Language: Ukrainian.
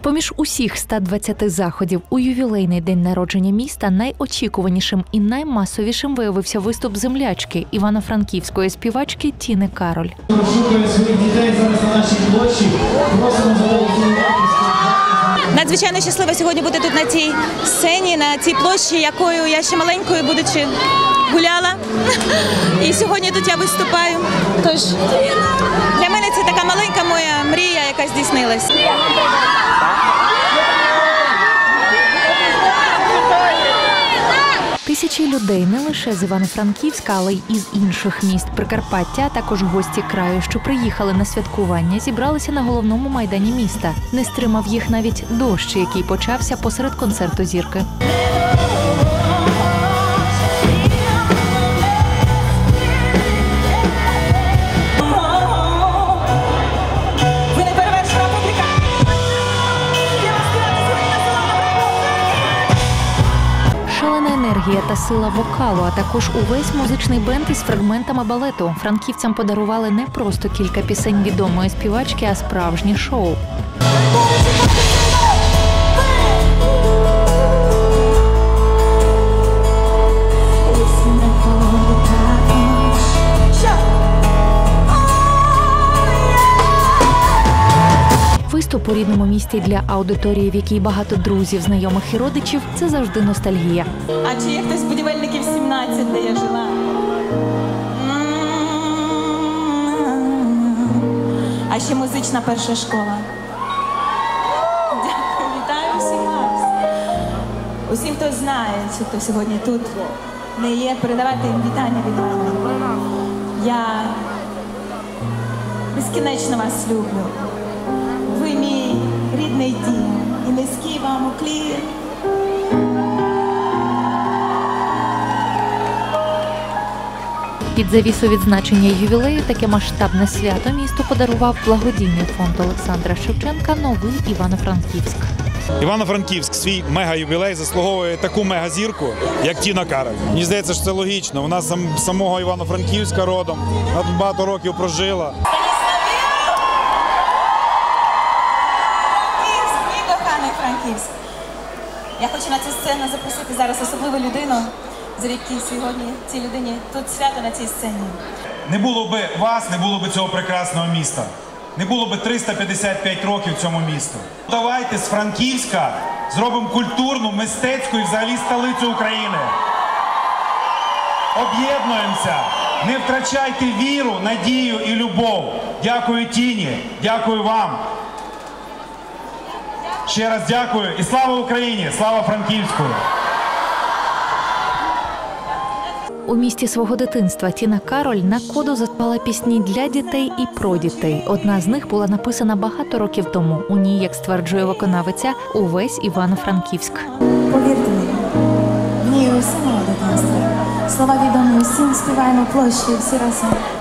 Поміж усіх 120 заходів у ювілейний день народження міста найочікуванішим і наймасовішим виявився виступ землячки івано-франківської співачки Тіни Кароль. Шукаю своїх дітей зараз на нашій площі. Просимо. Надзвичайно щаслива сьогодні бути тут на цій сцені, на цій площі, якою я ще маленькою, будучи гуляла. І сьогодні тут я виступаю. Тож для мене це така маленька моя мрія, яка здійснилась. Тисячі людей не лише з Івано-Франківська, але й із інших міст Прикарпаття, також гості краю, що приїхали на святкування, зібралися на головному майдані міста. Не стримав їх навіть дощ, який почався посеред концерту зірки. Енергія та сила вокалу, а також увесь музичний бенд із фрагментами балету. Франківцям подарували не просто кілька пісень відомої співачки, а справжнє шоу. Виступ у рідному місті для аудиторії, в якій багато друзів, знайомих і родичів, це завжди ностальгія. А чи є хтось будівельників 17, де я жила? А ще музична перша школа. Дякую, вітаю всіх вас. Усім, хто знає, хто сьогодні тут не є, передавайте їм вітання від мене. Я безкінечно вас люблю. Під завісу відзначення ювілею таке масштабне свято місту подарував благодійний фонд Олександра Шевченка Новий Івано-Франківськ. Івано-Франківськ свій мега-ювілей заслуговує таку мегазірку, як Тіна Кароль. Мені здається, що це логічно. Вона з самого Івано-Франківська родом. Вона тут багато років прожила. Франківськ. Я хочу на цю сцену запросити зараз особливу людину, завдяки сьогодні цій людині тут свято на цій сцені. Не було би вас, не було би цього прекрасного міста. Не було би 355 років цьому місту. Давайте з Франківська зробимо культурну, мистецьку і взагалі столицю України. Об'єднуємося. Не втрачайте віру, надію і любов. Дякую Тіні, дякую вам. Ще раз дякую і слава Україні! Слава Франківську! У місті свого дитинства Тіна Кароль на коду заспала пісні для дітей і про дітей. Одна з них була написана багато років тому. У ній, як стверджує виконавиця, увесь Івано-Франківськ. Повірте мені, в ній усе моє дитинство. Слова відомі усім співаємо площі всі разом.